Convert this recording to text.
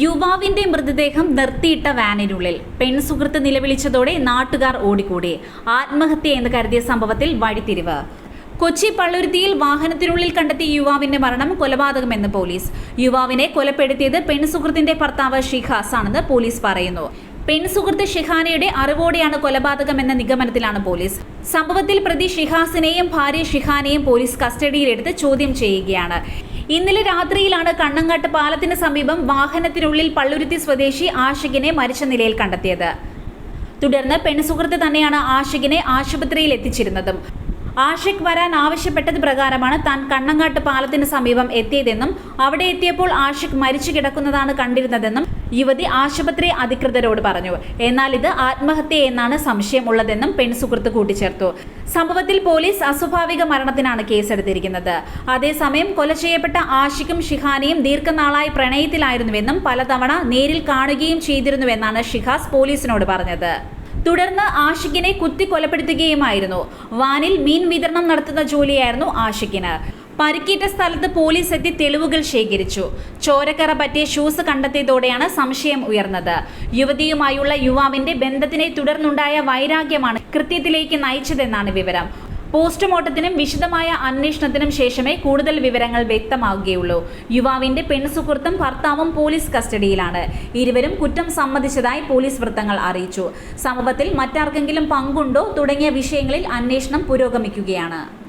യുവാവിന്റെ മൃതദേഹം നിർത്തിയിട്ട വാനിനുള്ളിൽ. പെൺസുഹൃത്ത് നിലവിളിച്ചതോടെ നാട്ടുകാർ ഓടിക്കൂടി. ആത്മഹത്യ എന്ന് കരുതിയ സംഭവത്തിൽ വഴിത്തിരിവ്. കൊച്ചി പള്ളുരുത്തിയിൽ വാഹനത്തിനുള്ളിൽ കണ്ടെത്തിയ യുവാവിന്റെ മരണം കൊലപാതകമെന്ന് പോലീസ്. യുവാവിനെ കൊലപ്പെടുത്തിയത് പെൺസുഹൃത്തിന്റെ ഭർത്താവ് ഷിഹാസ് ആണെന്ന് പോലീസ് പറയുന്നു. പെൺസുഹൃത്ത് ഷിഹാനയുടെ അറിവോടെയാണ് കൊലപാതകമെന്ന നിഗമനത്തിലാണ് പോലീസ്. സംഭവത്തിൽ പ്രതി ഷിഹാസിനെയും ഭാര്യ ഷിഹാനെയും പോലീസ് കസ്റ്റഡിയിലെടുത്ത് ചോദ്യം ചെയ്യുകയാണ്. ഇന്നലെ രാത്രിയിലാണ് കണ്ണങ്ങാട്ട് പാലത്തിന് സമീപം വാഹനത്തിനുള്ളിൽ പള്ളുരുത്തി സ്വദേശി ആഷിഖിനെ മരിച്ച നിലയിൽ കണ്ടെത്തിയത്. തുടർന്ന് പെൺസുഹൃത്ത് തന്നെയാണ് ആഷിഖിനെ ആശുപത്രിയിൽ എത്തിച്ചിരുന്നതും. ആഷിഖ് വരാൻ ആവശ്യപ്പെട്ടത് പ്രകാരമാണ് താൻ കണ്ണങ്ങാട്ട് പാലത്തിന് സമീപം എത്തിയതെന്നും അവിടെ എത്തിയപ്പോൾ ആഷിഖ് മരിച്ചു കിടക്കുന്നതാണ് കണ്ടിരുന്നതെന്നും യുവതി ആശുപത്രി അധികൃതരോട് പറഞ്ഞു. എന്നാൽ ഇത് ആത്മഹത്യ എന്നാണ് സംശയമുള്ളതെന്നും പെൺസുഹൃത്ത് കൂട്ടിച്ചേർത്തു. സംഭവത്തിൽ പോലീസ് അസ്വാഭാവിക മരണത്തിനാണ് കേസെടുത്തിരിക്കുന്നത്. അതേസമയം കൊല ചെയ്യപ്പെട്ട ആഷിഖും ഷിഹാനിയും ദീർഘനാളായി പ്രണയത്തിലായിരുന്നുവെന്നും പലതവണ നേരിൽ കാണുകയും ചെയ്തിരുന്നുവെന്നാണ് ഷിഹാസ് പോലീസിനോട് പറഞ്ഞത്. തുടർന്ന് ആഷിഖിനെ കുത്തി കൊലപ്പെടുത്തുകയുമായിരുന്നു വാനിൽ മീൻ വിതരണം നടത്തുന്ന ജോലിയായിരുന്നു ആഷിഖിന്. പരിക്കേറ്റ സ്ഥലത്ത് പോലീസ് എത്തി തെളിവുകൾ ശേഖരിച്ചു. ചോരക്കറ പറ്റിയ ഷൂസ് കണ്ടെത്തിയതോടെയാണ് സംശയം ഉയർന്നത്. യുവതിയുമായുള്ള യുവാവിന്റെ ബന്ധത്തിനെ തുടർന്നുണ്ടായ വൈരാഗ്യമാണ് കൃത്യത്തിലേക്ക് നയിച്ചതെന്നാണ് വിവരം. പോസ്റ്റ്മോർട്ടത്തിനും വിശദമായ അന്വേഷണത്തിനും ശേഷമേ കൂടുതൽ വിവരങ്ങൾ വ്യക്തമാവുകയുള്ളൂ. യുവാവിന്റെ പെൺസുഹൃത്തും ഭർത്താവും പോലീസ് കസ്റ്റഡിയിലാണ്. ഇരുവരും കുറ്റം സമ്മതിച്ചതായി പോലീസ് വൃത്തങ്ങൾ അറിയിച്ചു. സംഭവത്തിൽ മറ്റാർക്കെങ്കിലും പങ്കുണ്ടോ തുടങ്ങിയ വിഷയങ്ങളിൽ അന്വേഷണം പുരോഗമിക്കുകയാണ്.